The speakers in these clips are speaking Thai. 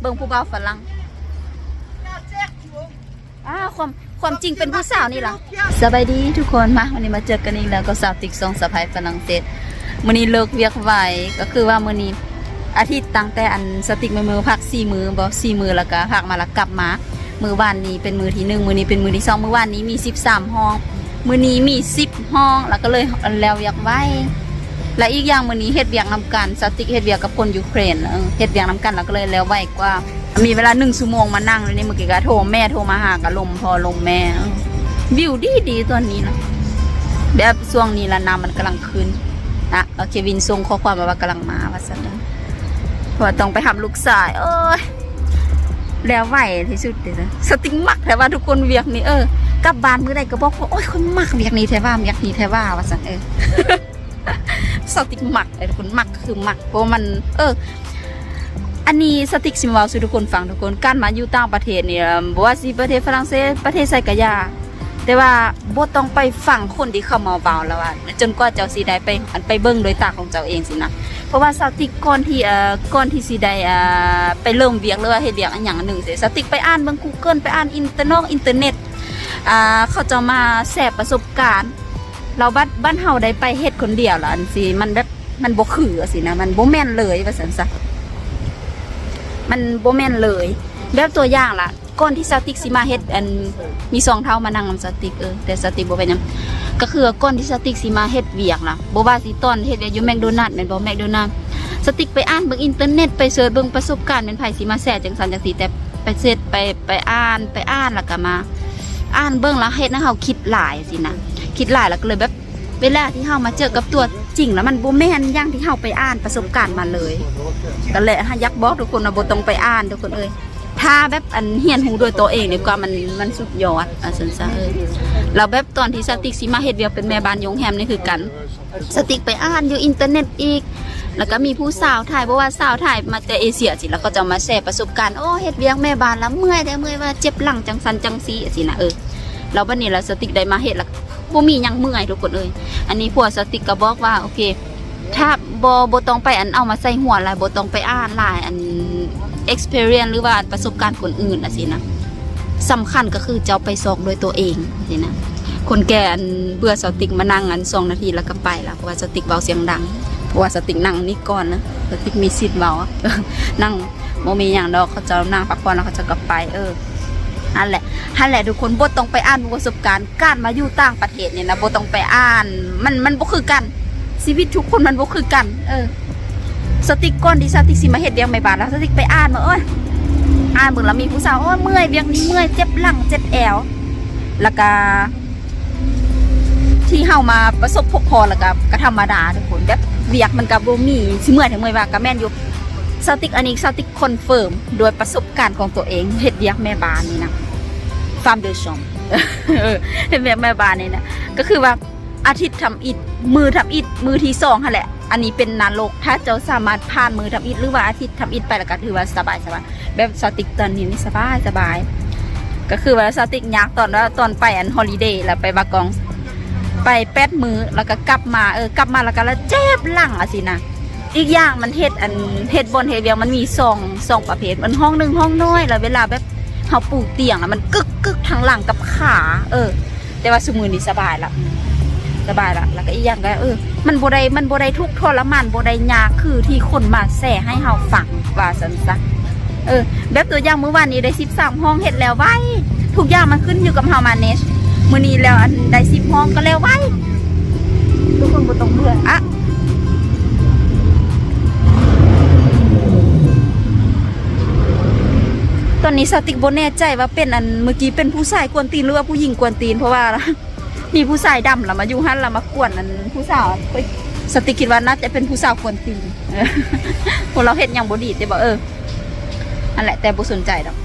เบิ่งผู้บ่าวฝรั่งอ่าความความจริงเป็นผู้สาวนี่ล่ะสบายดีทุกคนมาวันนี้มาเจอกันอีกแล้วก็สาวติ๊กซองสะพายฝรั่งเศสมื้อนี้เลิกเวียกไวก็คือว่ามื้อนี้อาทิตย์ตั้งแต่อันสติ๊กมือมือพัก4มือบ่4มือแล้วก็พักมาแล้วกลับมามือวานนี้เป็นมือที่หนึ่งมือนี้เป็นมือที่สองมือวานนี้มี 13 ห้อง มือนี้มี 10 ห้อง แล้วก็เลยแล้วอยากไว้ และอีกอย่างมือนี้เฮ็ดเวียกนำกันสติกเฮ็ดเวียกกับคนยูเครนเฮ็ดเวียกนำกันแล้วก็เลยแล้วไว้กว่า มีเวลาหนึ่งชั่วโมงมานั่งเลยนี่เมื่อกี้ก็โทรแม่โทรมาหากะลมพอลมแม่วิวดีดีตัวนี้นะแบบช่วงนี้ละน้ำมันกำลังขึ้นนะเอเควินส่งข้อความมาว่ากำลังมาว่าซั่นเด้อเพราะว่าต้องไปทำลูกสายโอ้ยแล้วไหวที่สุดเลยนะสติงมักแต่ว่าทุกคนเวียกนี้เออกลับบ้านมื้อใดก็บอกว่าโอ้ยคนมักเวียกนี้แท้ว่าเวียกนี้แท้ว่าว่าสันเออ สติกมักไอ้ทุกคนหมักคือหมักเพราะมัน เออ อันนี้สติกสิมวาสู่ทุกคนฟังทุกคนการมาอยู่ต่างประเทศเนี่ยบ่ว่าสิประเทศฝรั่งเศสประเทศไซกะยา แต่ว่าบ่ต้องไปฟังคนที่เข้ามาเว้าแล้วว่าจนกว่าเจ้าสิได้ไปอันไปเบิ่งโดยตาของเจ้าเองสินะเพราะว่าสติกก่อนที่เอ่อก่อนที่สิได้เอ่อไปเริ่มเวียกหรือว่าเฮ็ดเวียกอันหยังหนึ่งสิสติกไปอ่านเบิ่ง Google ไปอ่านอินเทอร์นอกอินเทอร์เน็ตอ่าเขาจะมาแชร์ประสบการณ์ เราบ้านบ้านเฮาได้ไปเฮ็ดคนเดียวล่ะอันสิมันแบบมันบ่คืออสินะมันบ่แม่นเลยว่าซั่นซะมันบ่แม่นเลยแบบตัวอย่างล่ะก่อนที่สติกสิมาเฮ็ดอันมีสองเท้ามานั่งนำสติกเออแต่สติกบ่เป็นหยังก็คือก่อนที่สติกสิมาเฮ็ดเวียกล่ะบ่ว่าสิตอนเฮ็ดอยู่แมคโดนัลด์แม่นบ่แมคโดนัลด์สติกไปอ่านเบิ่งอินเทอร์เน็ตไปเสิร์ชเบิ่งประสบการณ์เป็นไผสิมาแชร์จังซั่นจังซี่แต่ไปเสิร์ชไปไปอ่านไปอ่านแล้วก็มา อ่านเบิ่งแล้วเฮ็ดให้เฮาคิดหลายสินะ คิดหลายแล้วก็เลยแบบเวลาที่เฮามาเจอกับตัวจริงแล้วมันบ่แม่นอย่างที่เฮาไปอ่านประสบการณ์มาเลยก็เลยฮะยักบอกทุกคนว่าบ่ต้องไปอ่านทุกคนเอ้ยถ้าแบบอันเฮียนหูด้วยตัวเองดีกว่ามันมันสุดยอดอะซั่นซะเอ้ยเราแบบตอนที่สติกสิมาเฮ็ดเวียกเป็นแม่บ้านยงแฮมนี่คือกัน สติกไปอ่านอยู่อินเทอร์เน็ตอีกแล้วก็มีผู้สาวถ่ายเพราะว่าสาวถ่ายมาแต่เอเชียสิแล้วก็จะมาแชร์ประสบการณ์โอ้เฮ็ดเวียกแม่บ้านแล้วเมื่อยแต่เมื่อยว่าเจ็บหลังจังสันจังซีสินะเออ แล้วบัดนี้แล้วสติกได้มาเฮ็ดแล้วบ่มียังเมื่อยทุกคนเอ้ยอันนี้พวสติกก็บอกว่าโอเค ถ้าบ่บ่ต้องไปอันเอามาใส่หัวลายบต้องไปอ่านลายอัน experience หรือว่าประสบการณ์คนอื่นอะสินะสำคัญก็คือเจ้าไปซอกโดยตัวเองสินะคนแก่อันเบื่อสติกมานั่งอันสองนาทีแล้วก็ไปละเพราะว่าสติกเบาเสียงดังเพราะว่าสติกนั่งนี่ก่อนนะสติกมีสิทธิ์เบานั่งโมมีอย่างดอกเขาจะนั่งพักผ่อนแล้วเขาจะกลับไปเออ นั่นแหละนั่นแหละทุกคนบ่ต้องไปอ่านประสบการณ์การมาอยู่ต่างประเทศเนี่ยนะบ่ต้องไปอ่าน มันมันบ่คือกันชีวิตทุกคนมันบ่คือกัน เออ สติกก่อนที่สติกสิมาเฮ็ดเดียงไม่บาดแล้วสติกไปอ่านมาเอ้ยอ่านเบิ่งแล้วมีผู้สาวโอ้ยเมื่อยเวียงนี้เมื่อยเจ็บหลังเจ็บแอวแล้วก็ที่เฮามาประสบพบพอแล้วก็ก็ธรรมดาทุกคนแบบเวียกมันก็บ่มีสิเมื่อยถึงเมื่อยว่าก็แม่นอยู่ สติกอันนี้สติกคอนเฟิร์มโดยประสบการณ์ของตัวเองเฮ็ดเวียกแม่บ้านนี่นะฟาร์มเดอชอมเฮ็ดเวียกแม่บ้านนี่นะก็คือว่าอาทิตย์ทำอิฐมือทำอิฐมือที่สองหั่นแหละ อันนี้เป็นนรกถ้าเจ้าสามารถผ่านมือทำอิฐหรือว่าอาทิตย์ทำอิฐไปแล้วก็ถือว่าสบายสบายแบบสติกตอนนี้นี่สบายสบาย ก็คือว่าสติกยักษ์ตอนว่าตอนไปอันฮอลิเดย์แล้วไปบากอง ไปแป๊ดมือแล้วก็กลับมาเออกลับมาแล้วก็แล้วเจ็บหลังอะสินะ อีกอย่างมันเฮ็ดอันเฮ็ดบนเฮ็ดเวียงมันมีสองสองประเภทมันห้องหนึ่งห้องน้อย แล้วเวลาแบบเฮาปูเตียงอะมันกึกกึกทางหลังกับขา เออ แต่ว่าสมือนี่สบายละสบายละแล้วก็อีกอย่างก็เออ มันบ่ได้มันบ่ได้ทุกทรมานบ่ได้ยากคือที่คนมาแส่ให้เฮาฟังว่าซั่นซะเออ แบบตัวอย่างเมื่อวานนี้ได้สิบสามห้องเห็ดแล้วไว้ทุกอย่างมันขึ้นอยู่กับเฮามาเนชมือนี้แล้วอันได้สิบห้องก็แล้วไว้ทุกคนบ่ต้องเบื่ออะ อนนี้สติกบ่แน่ใจว่าเป็นอันเมื่อกี้เป็นผู้ชายกวนตีนหรือว่าผู้หญิงกวนตีนเพราะว่ามีผู้ชายดำแล้วมาอยู่หันแล้วมากวนอันผู้สาวสติกคิดว่าน่าจะเป็นผู้สาวกวนตีนเออพวกเราเฮ็ดหยังบดีแต่บ่เอออันแหละแต่บ่สนใจดอก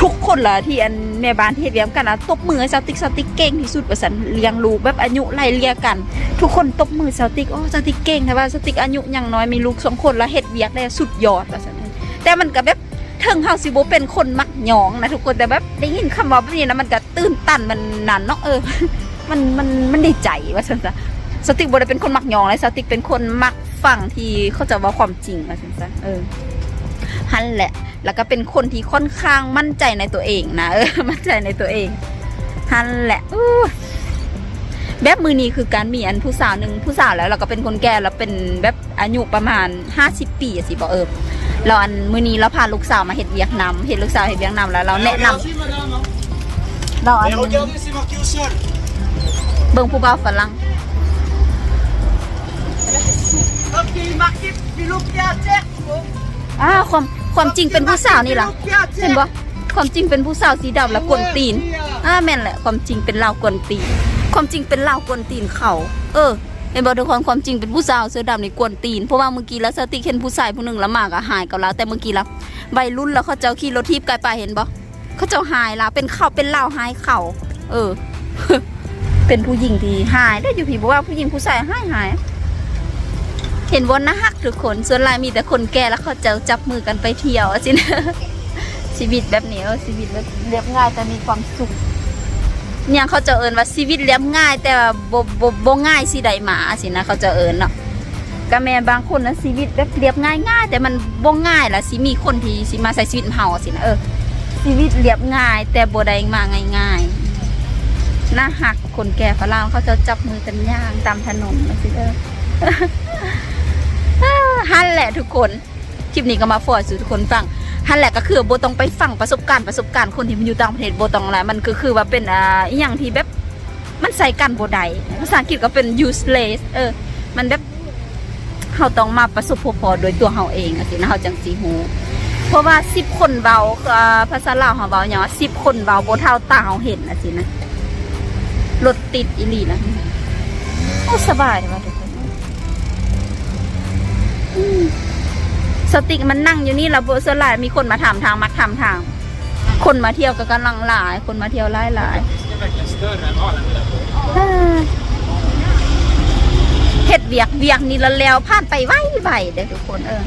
ทุกคนล่ะที่อันแม่บ้านที่เฮ็ดเวียงกันนะตบมือสติกสติกเก่งที่สุดว่าสันเลี้ยงลูกแบบอายุไล่เลี่ยกัน ทุกคนตบมือสติกโอ้สติกเก่งแต่ว่าสติกอายุยังน้อยมีลูกสองคนแล้วเฮ็ดเวียกได้สุดยอดว่าสันแต่มันก็แบบ เทิงเฮาสิบ่เป็นคนมักหยองนะทุกคนแต่แบบได้ยินคำว่าแบบนี้นะมันก็ตื่นตันมันนั่นเนาะเออ มันมันมันด้ใจว่าสันซะสติกบ่ได้เป็นคนมักหยองเลยสติกเป็นคนมักฟังที่เขาจะว่าความจริงว่าสันซะเออฮันแหละ แล้วก็เป็นคนที่ค่อนข้างมั่นใจในตัวเองนะเออมั่นใจในตัวเองฮันแหละอู้แบบมือนี้คือการมีอันผู้สาวหนึ่งผู้สาวแล้วเราก็เป็นคนแก่แล้วเป็นแบบอายุประมาณห้าสิบปีสิบอกเออ เราอันมือนี้เราพาลูกสาวมาเห็ดเวียกนำเห็ดลูกสาวเห็ดเวียกนำแล้วเราแนะนำเราอัน Mais regardez, c'est marqué au sol. เบิ่งผู้บ่าวฝรั่ง Hop, il est marqué Pilopia Tech. อ่าความความจริงเป็นผู้สาวนี่ล่ะ Pilopia เห็น Tech. บ่ความจริงเป็นผู้สาวสีดำและกวนตีนอ่าแม่นแหละความจริงเป็นลาวกวนตีน ความจริงเป็นลาวกวนตีนเขา เออ เห็นบ่ทุกคนความจริงเป็นผู้สาวเสื้อดำนี่กวนตีนเพราะว่าเมื่อกี้แล้วสติเห็นผู้ชายผู้หนึ่งละหมากอะหายกับเราแต่เมื่อกี้ละวัยรุ่นแล้วเขาเจ้าขี่รถทีบไกลไปเห็นบ่เขาเจ้าหายละเป็นเขาเป็นเล่าหายเขาเออ เป็นผู้หญิงทีหายได้อยู่พี่บอกว่าผู้หญิงผู้ชายหายหายเห็นวนนะฮักทุกคนส่วนลายมีแต่คนแก่แล้วเขาจะจับมือกันไปเที่ยวสินะชีวิตแบบนี้ชีวิตแบบเรียบง่ายแต่มีความสุข เนี่ยเขาจะเอินว่าชีวิตเรียบง่าย แต่ว่าบ่บ่บ่ง่ายสิใดหมาสินะเขาจะเอินเนาะก็แม่บางคนนะชีวิตแบบเรียบง่ายง่ายแต่มันบ่ง่ายล่ะสิมีคนที่สิมาใส่ชีวิตเฮาสินะเออชีวิตเรียบง่าย แต่บ่ได้มาง่ายๆน่าหักคนแก่ฝรั่งเขาจะจับมือกันย่างตามถนนนะสิเออฮั่นแหละทุกคนคลิปนี้ก็มาฟอร์ดสู่ทุกคนฟัง ฮันแหละก็คือโบต้องไปฟังประสบการณ์ประสบการณ์คนที่มันอยู่ต่างประเทศโบต้องอะไรมันก็คือว่าเป็นอ่าอหย่างที่แบบมันใส่กันโบได้ภาษาอังกฤษก็เป็น useless เออ มันแบบเขาต้องมาประสบพบพอโดยตัวเขาเองอะสินะเขาจังสีหูเพราะว่าสิบคนเบาอ่าภาษาลาวเขาเบาอย่างว่าสิบคนเบาโบเท่าตาเขาเห็นอะสินะรถติดอีหลีนะโอ้สบายเลยว่ะทุกคน สติกมันนั่งอยู่นี่แล้วโบเสอหลายมีคนมาถามทางมักถามทาง คนมาเที่ยวก็กำลังหลาย คนมาเที่ยวหลายหลายเอ้อเฮ็ดเวียกเวียกนี่ละแล้วผ่านไปไวไวเด้อทุกคนเออ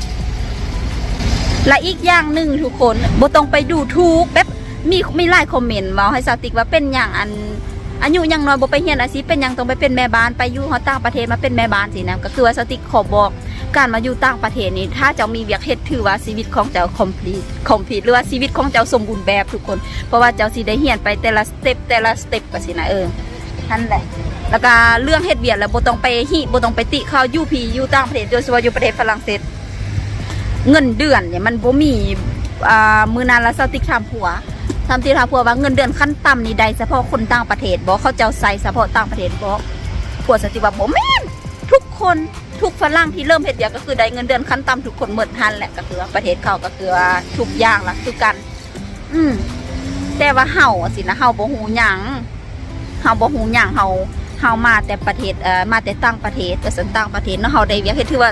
และอีกอย่างหนึ่งทุกคนบ่ต้องไปดูทูกแบบมีมีหลายคอมเมนต์มาให้สติกว่าเป็นอย่างอันอายุยังน้อยบ่ไปเรียนอาชีพเป็นยังต้องไปเป็นแม่บ้านไปอยู่เฮาต่างประเทศมาเป็นแม่บ้านสินะก็คือว่าสติกขอบอก การมาอยู่ต่างประเทศนี่ถ้าเจ้ามีเวียกเฮ็ดถือว่าชีวิตของเจ้า complete complete หรือว่าชีวิตของเจ้าสมบูรณ์แบบทุกคน เพราะว่าเจ้าสิได้เรียนไปแต่ละสเต็ปแต่ละสเต็ปก็สินะเออนั่นแหละแล้วก็เรื่องเฮ็ดเวียกแล้วบ่ต้องไปฮิบ่ต้องไปติเขายู่พีอยู่ต่างประเทศโดยเฉพาะอยู่ประเทศฝรั่งเศสเงินเดือนเนี่ยมันบ่มีอ่ามือนานละสติกถามผัวทำที่ถามผัวว่าเงินเดือนขั้นต่ำนี่ใดเฉพาะคนต่างประเทศบ่เขาเจ้าใส่เฉพาะต่างประเทศบ่ผัวสติว่าบ่แม่ ทุกคนทุกฝรั่งที่เริ่มเฮ็ดเวียกก็คือได้เงินเดือนขั้นต่ำทุกคนเหมดหันแหละก็คือประเทศเขาก็คือทุกอย่างละคือกัน อืมแต่ว่าเฮาสินะเฮาบ่ฮู้หยังเฮาบ่ฮู้หยังเฮาเฮามาแต่ประเทศเอ่อมาแต่ต่างประเทศแต่สันต่างประเทศเนาะเฮาได้เวียกเฮ็ดถือว่า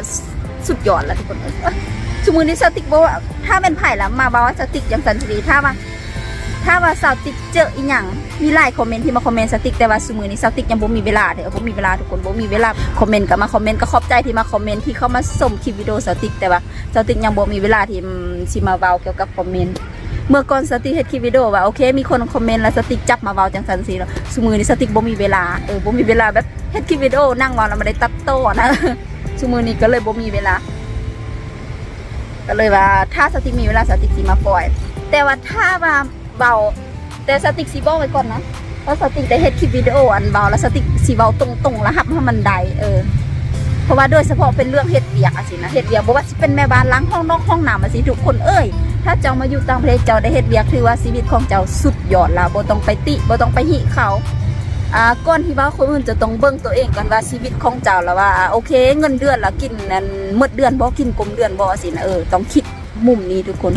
สุดยอดแล้วทุกคนเอ้ยสมมือนี้สติกบอกว่าถ้าเป็นไผ่ละมาบอกว่าสติกยังสันสีถ้าว่า ถ้าว่าสาวติกเจออีหยังมีหลายคอมเมนต์ที่มาคอมเมนต์สติกแต่ว่าสมมือนี้สติกยังบ่มีเวลาเด้อบ่มีเวลาทุกคนบ่มีเวลาคอมเมนต์ก็มาคอมเมนต์ก็ขอบใจที่มาคอมเมนต์ที่เข้ามาส่งคลิปวิดีโอสติกแต่ว่าสติกยังบ่มีเวลาที่อืมสิมาเว้าเกี่ยวกับคอมเมนต์เมื่อก่อนสติกเฮ็ดคลิปวิดีโอว่าโอเคมีคนคอมเมนต์แล้วสติกจับมาเว้าจังสันสีแล้วสมมือนี้สติกบ่มีเวลาเออบ่มีเวลาแบบเฮ็ดคลิปวิดีโอนั่งเว้าแล้วม่ได้ตัดต่อนะสมมือนี้ก็เลยบ่มีเวลาก็เลยว่าถ้าสติกมีเวลาสติสีมาปล่อย แต่ว่าถ้าว่า เบาแต่สติกสีบอกไว้ก่อนนะว่าสติกได้เฮ็ดคลิปวิดีโออันเบาแล้วสติกสีเบาตรงๆแล้วหับให้มันได้เออเพราะว่าโดยเฉพาะเป็นเรื่องเฮ็ดเวียกอะสินะเฮ็ดเวียกบ่ว่าสิเป็นแม่บ้านล้างห้องนอกห้องน้ำอะสิทุกคนเอ้ยถ้าเจ้ามาอยู่ต่างประเทศเจ้าได้เฮ็ดเวียกถือว่าชีวิตของเจ้าสุดยอดแล้วบ่ต้องไปติบ่ต้องไปหิเขาอ่าก่อนที่ว่าคนอื่นจะต้องเบิ่งตัวเองก่อนว่าชีวิตของเจ้าแล้วว่าโอเค เงินเดือนละกินนั่นหมดเดือนบ่กินกลมเดือนบ่สินะเออต้องคิดมุมนี้ทุกคน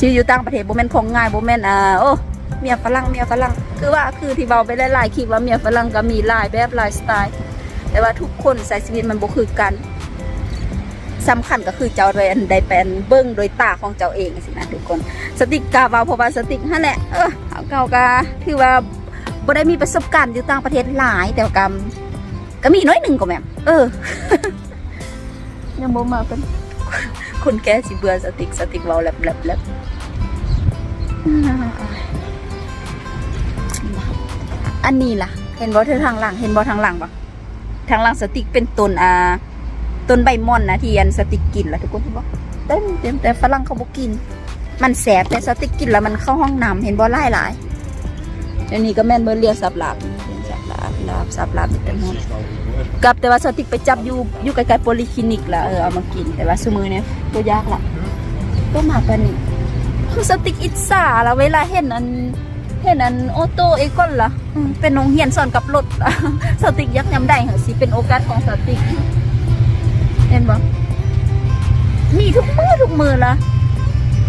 ชีวิตอยู่ต่างประเทศโบแมนของง่ายโบแมนอ่าโอ้เมียฝรั่งเมียฝรั่งคือว่าคือที่เว้าไปหลายๆคลิปว่าเมียฝรั่งก็มีหลายแบบหลายสไตล์ แต่ว่าทุกคนใช้ชีวิตมันบ่คือกันสำคัญก็คือเจ้าได้อันใดเป็นเบิ่งโดยตาของเจ้าเองสินะทุกคน สติกกาเว้าเพราะว่าสติกนั่นแหละเออเอาเก่ากาถือว่าบ่ได้มีประสบการณ์อยู่ต่างประเทศหลายแต่ว่าก็ก็มีน้อยหนึ่งก็แม่เออยังบ่มาเป็น คนแก่สิเบื่อสติกสติกเว้าแลบแลบแลบอันนี้ล่ะ เห็นบ่เธอทางหลัง เห็นบ่ทางหลังบ่ทางหลังสติกเป็นต้นอ่าต้นใบม่อนนะที่อันสติกกินล่ะทุกคนเห็นบ่เต็มเต็มแต่ฝรั่งเขาบ่กิน มันแสบแต่สติ๊กกินแล้วมันเข้าห้องน้ำเห็นบ่หลายหลายเดี๋ยวนี้ก็แม่นเบอร์เรียกสับหลาบ สับลาบลาบเต็มหมดกับแต่ว่าสติกไปจับอยู่อยู่ใกล้ๆโพลีคลินิกละเออเอามากินแต่ว่าซุมือเนี่ยตัวยากละก็มากันนี่คือสติกอิจฉาละเวลาเห็นอันเห็นอันโอโตเอคอนละเป็นโรงเรียนสอนกับรถสติกยักษ์ยำได้เหรอสิเป็นโอกาสของสติกเห็นบ่มีทุกมือทุกมือละ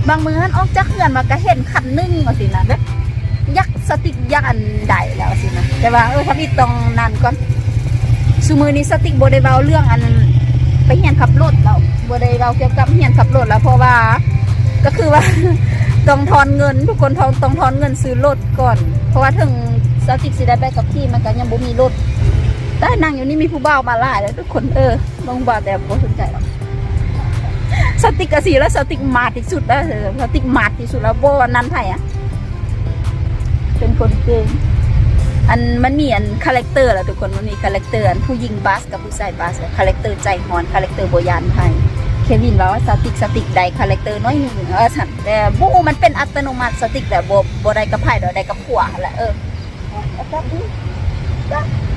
บางมือหันออกจากเขื่อนมาก็เห็นขันนึ่งว่าสินะแบบยักษ์ สติกยักษ์อันใดแล้วสินะแต่ว่าเออถ้าพี่ตรงนั้นก่อนซูมือนี้สติกโบได้เบาเรื่องอันไปเฮียนขับรถแล้วโบได้เบาเกี่ยวกับเฮียนขับรถแล้วเพราะว่า ก็คือว่าต้องทอนเงิน ทุกคนต้องต้องทอนเงินซื้อรถก่อน เพราะว่าถึงสติกสิได้ไปกับพี่มันก็ยังบ่มีรถแต่นั่งอยู่นี่มีผู้บ่าวมาหลายแล้วทุกคนเออลงบ่าวแต่บ่สนใจหรอกสติกกะสีแล้วสติกมาดที่สุดแล้วสติกมาดที่สุดแล้วโบนนั้นไผ่อะ เป็นคนเก่งอันมันมีอันคาแรคเตอร์แหละทุกคนมันมีคาแรคเตอร์อันผู้หญิงบัสกับผู้ชายบัสคาแรคเตอร์ใจฮอนคาแรคเตอร์โบยานไทยเควินว่าว่าสติกสติกใดคาแรคเตอร์น้อยหนึ่งเออฉันแต่บูมันเป็นอัตโนมัติสติกแต่โบโบได้กับไผ่ดอได้กับผัวแหละเออ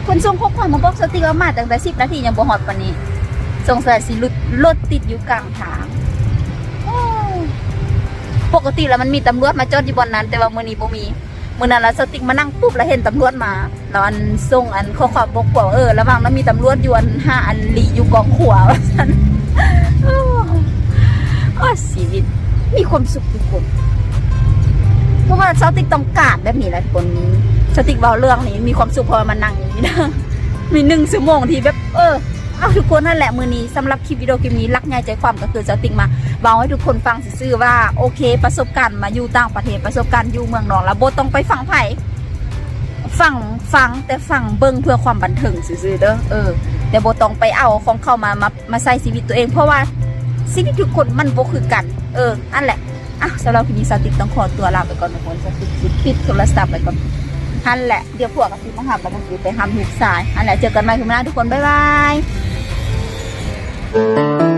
คนส่งข้อความมาบอกสติกว่ามาตั้งแต่สิบนาทียังบ่ฮอดปานนี้สงสัยสิรถรถติดอยู่กลางทางปกติแล้วมันมีตำรวจมาจอดอยู่บนนั้น แต่ว่ามือนี้บ่มี มื้อนั้นแล้วสติ๊กมานั่งปุ๊บแล้วเห็นตำรวจมาแล้วอันส่งอันข้อความบอกว่าเออระหว่างนั้นมีตำรวจอยู่อันห้าอันลีอยู่กองขวาว่าซั่นอ้าวอ้ชีวิตมีความสุขทุกคนเพราะว่าสติ๊กต้องการแบบนี้แหละทุกคนสติ๊กเว้าเรื่องนี้มีความสุขพอมานั่งอย่างนี้นะมีหนึ่งชั่วโมงที่แบบเออเอาทุกคนนั่นแหละมือนี้สำหรับคลิปวิดีโอคลิปนี้รักง่ายใจความก็คือจะติงมา เบาให้ทุกคนฟังซื่อว่าโอเค ประสบการณ์มาอยู่ต่างประเทศประสบการณ์อยู่เมืองนอกแล้วโบต้องไปฟังไผ่ฟังฟังแต่ฟังเบิ้งเพื่อความบันเทิงซื่อๆเด้อเออแต่โบต้องไปเอาของเข้ามามามาใส่ชีวิตตัวเอง เพราะว่าชีวิตทุกคนมันโบคือกัน เอออันแหละอะสำหรับคลิปนี้สติกต้องขอตัวลาไปก่อนทุกคนสติกปิดโทรศัพท์ไปก่อนอันแหละเดี๋ยวพวกกับพี่มาหับแล้วมันไปทำหุกสายอันแหละเจอกันใหม่คุณแม่ทุกคนบ๊ายบาย Thank